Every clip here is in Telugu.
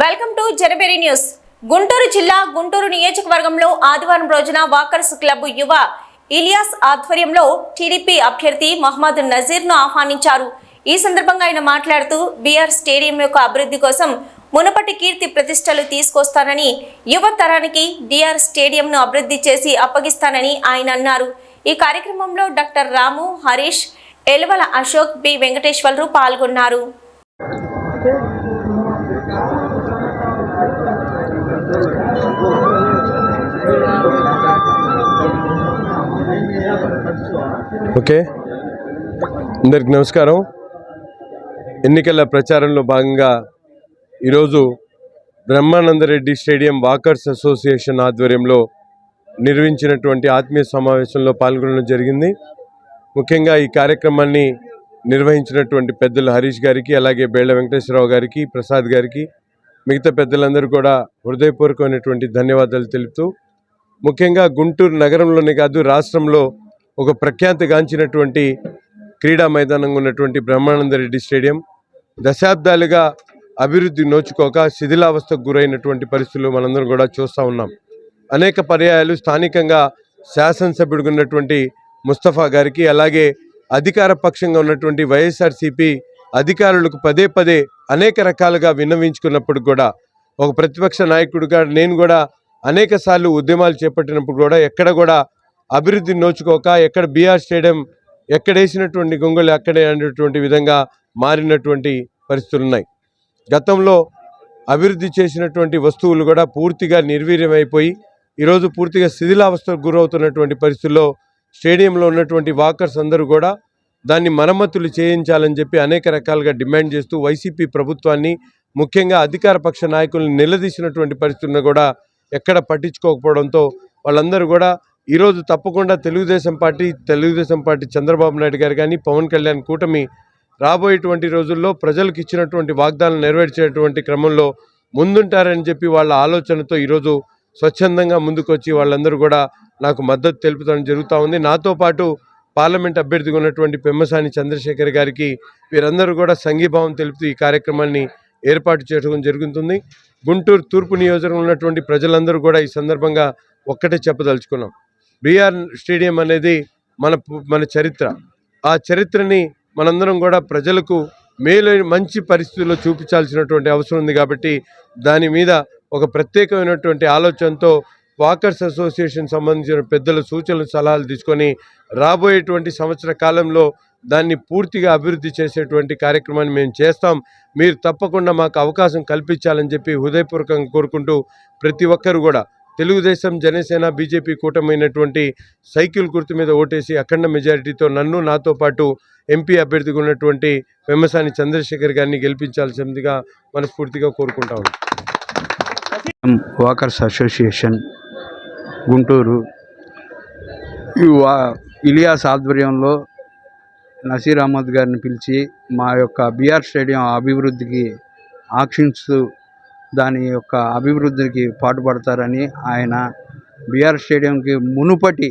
వెల్కమ్ టు జనబరి న్యూస్. గుంటూరు జిల్లా గుంటూరు నియోజకవర్గంలో ఆదివారం రోజున వాకర్స్ క్లబ్ యువ ఇలియాస్ ఆధ్వర్యంలో టీడీపీ అభ్యర్థి మహమ్మద్ నజీర్ను ఆహ్వానించారు. ఈ సందర్భంగా ఆయన మాట్లాడుతూ బీఆర్ స్టేడియం యొక్క అభివృద్ధి కోసం మునుపటి కీర్తి ప్రతిష్టలు తీసుకొస్తానని యువ తరానికి డిఆర్ స్టేడియంను అభివృద్ధి చేసి అప్పగిస్తానని ఆయన అన్నారు. ఈ కార్యక్రమంలో డాక్టర్ రాము హరీష్ ఎలవల అశోక్ బి వెంకటేశ్వర్లు పాల్గొన్నారు. ఓకే. అందరికి నమస్కారం. ఎన్నికల ప్రచారంలో భాగంగా ఈరోజు బ్రహ్మానందరెడ్డి స్టేడియం వాకర్స్ అసోసియేషన్ ఆధ్వర్యంలో నిర్వహించినటువంటి ఆత్మీయ సమావేశంలో పాల్గొనడం జరిగింది. ముఖ్యంగా ఈ కార్యక్రమాన్ని నిర్వహించినటువంటి పెద్దలు హరీష్ గారికి అలాగే బేళ్ళ వెంకటేశ్వరరావు గారికి ప్రసాద్ గారికి మిగతా పెద్దలందరూ కూడా హృదయపూర్వకమైనటువంటి ధన్యవాదాలు తెలుపుతూ ముఖ్యంగా గుంటూరు నగరంలోనే కాదు రాష్ట్రంలో ఒక ప్రఖ్యాతిగాంచినటువంటి క్రీడా మైదానంగా ఉన్నటువంటి బ్రహ్మానందరెడ్డి స్టేడియం దశాబ్దాలుగా అభివృద్ధి నోచుకోక శిథిలావస్థకు గురైనటువంటి పరిస్థితులు మనందరం కూడా చూస్తూ ఉన్నాం. అనేక పర్యాయాలు స్థానికంగా శాసనసభ్యుడిగా ఉన్నటువంటి ముస్తఫా గారికి అలాగే అధికార పక్షంగా ఉన్నటువంటి వైఎస్ఆర్సీపీ అధికారులకు పదే పదే అనేక రకాలుగా విన్నవించుకున్నప్పుడు కూడా ఒక ప్రతిపక్ష నాయకుడిగా నేను కూడా అనేక సార్లు ఉద్యమాలు చేపట్టినప్పుడు కూడా ఎక్కడ కూడా అభివృద్ధి నోచుకోక ఎక్కడ బీఆర్ స్టేడియం ఎక్కడేసినటువంటి గొంగళి అక్కడే అనేటువంటి విధంగా మారినటువంటి పరిస్థితులు ఉన్నాయి గతంలో అభివృద్ధి చేసినటువంటి వస్తువులు కూడా పూర్తిగా నిర్వీర్యమైపోయి ఈరోజు పూర్తిగా శిథిలావస్థకు గురవుతున్నటువంటి పరిస్థితుల్లో స్టేడియంలో ఉన్నటువంటి వాకర్స్ అందరూ కూడా దాన్ని మరమ్మతులు చేయించాలని చెప్పి అనేక రకాలుగా డిమాండ్ చేస్తూ వైసీపీ ప్రభుత్వాన్ని ముఖ్యంగా అధికార పక్ష నాయకులను నిలదీసినటువంటి పరిస్థితులను కూడా ఎక్కడ పట్టించుకోకపోవడంతో వాళ్ళందరూ కూడా ఈరోజు తప్పకుండా తెలుగుదేశం పార్టీ తెలుగుదేశం పార్టీ చంద్రబాబు నాయుడు గారు కానీ పవన్ కళ్యాణ్ కూటమి రాబోయేటువంటి రోజుల్లో ప్రజలకు ఇచ్చినటువంటి వాగ్దానాలు నెరవేర్చేటువంటి క్రమంలో ముందుంటారని చెప్పి వాళ్ళ ఆలోచనతో ఈరోజు స్వచ్ఛందంగా ముందుకొచ్చి వాళ్ళందరూ కూడా నాకు మద్దతు తెలుపుతాం జరుగుతూ ఉంది. నాతో పాటు పార్లమెంట్ అభ్యర్థిగా ఉన్నటువంటి పెమ్మసాని చంద్రశేఖర్ గారికి వీరందరూ కూడా సంఘీభావం తెలుపుతూ ఈ కార్యక్రమాన్ని ఏర్పాటు చేయడం జరుగుతుంది. గుంటూరు తూర్పు నియోజకవర్గంలో ఉన్నటువంటి ప్రజలందరూ కూడా ఈ సందర్భంగా ఒక్కటే చెప్పదలుచుకున్నాం. బీఆర్ స్టేడియం అనేది మన మన చరిత్ర. ఆ చరిత్రని మనందరం కూడా ప్రజలకు మేలు మంచి పరిస్థితుల్లో చూపించాల్సినటువంటి అవసరం ఉంది కాబట్టి దాని మీద ఒక ప్రత్యేకమైనటువంటి ఆలోచనతో వాకర్స్ అసోసియేషన్ సంబంధించిన పెద్దల సూచనలు సలహాలు తీసుకొని రాబోయేటువంటి సంవత్సర కాలంలో దాన్ని పూర్తిగా అభివృద్ధి చేసేటువంటి కార్యక్రమాన్ని మేము చేస్తాం. మీరు తప్పకుండా మాకు అవకాశం కల్పించాలని చెప్పి హృదయపూర్వకంగా కోరుకుంటూ ప్రతి ఒక్కరు కూడా తెలుగుదేశం జనసేన బీజేపీ కూటమైనటువంటి సైకిల్ గుర్తు మీద ఓటేసి అఖండ మెజారిటీతో నన్ను నాతో పాటు ఎంపీ అభ్యర్థిగా ఉన్నటువంటి వెమ్మసాని చంద్రశేఖర్ గారిని గెలిపించాల్సిందిగా మనస్ఫూర్తిగా కోరుకుంటా ఉన్నాం వాకర్స్ అసోసియేషన్ గుంటూరు ఈ వా ఇలియాస్ ఆధ్వర్యంలో నసీర్ అహ్మద్ గారిని పిలిచి మా యొక్క బీఆర్ స్టేడియం అభివృద్ధికి ఆక్షిస్తూ దాని యొక్క అభివృద్ధికి పాటుపడతారని ఆయన బీఆర్ స్టేడియంకి మునుపటి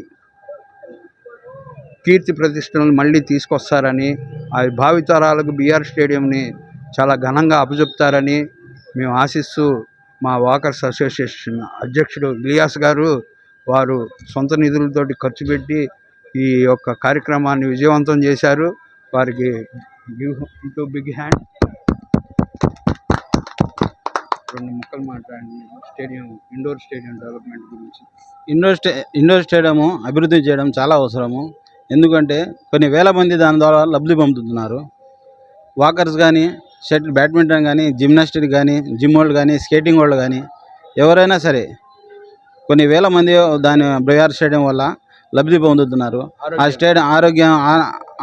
కీర్తి ప్రతిష్టలను మళ్ళీ తీసుకొస్తారని ఆ భావితరాలకు బీఆర్ స్టేడియంని చాలా ఘనంగా అప్పజెప్తారని మేము ఆశిస్తూ మా వాకర్స్ అసోసియేషన్ అధ్యక్షుడు ఇలియాస్ గారు వారు సొంత నిధులతోటి ఖర్చు పెట్టి ఈ యొక్క కార్యక్రమాన్ని విజయవంతం చేశారు. వారికి గివ్ బిగ్ హ్యాండ్. రెండు ముక్కలు మాట్లాడండి. స్టేడియం ఇండోర్ స్టేడియం డెవలప్మెంట్ గురించి. ఇండోర్ స్టే ఇండోర్ స్టేడియం అభివృద్ధి చేయడం చాలా అవసరము. ఎందుకంటే కొన్ని వేల మంది దాని ద్వారా లబ్ధి పొందుతున్నారు. వాకర్స్ కానీ షటిల్ బ్యాడ్మింటన్ కానీ జిమ్నాస్టిక్ కానీ జిమ్ వాళ్ళు కానీ స్కేటింగ్ వాళ్ళు కానీ ఎవరైనా సరే కొన్ని వేల మంది దాని బృహార్ స్టేడియం వల్ల లబ్ధి పొందుతున్నారు. ఆ స్టేడియం ఆరోగ్యం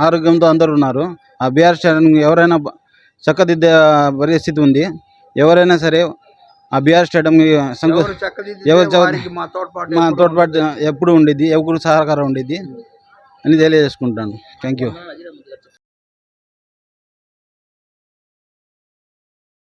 ఆరోగ్యంతో అందరూ ఉన్నారు. ఆ బీఆర్ స్టేడియం ఎవరైనా చక్కదిద్దే పరిస్థితి ఉంది. ఎవరైనా సరే ఆ బీఆర్ స్టేడియం శంకు ఎవరు ఎవరు మా తోడ్పాటు ఎప్పుడూ ఉండిద్ది? ఎప్పుడు సహకారం ఉండిద్ది? అని తెలియజేసుకుంటాను. Thank you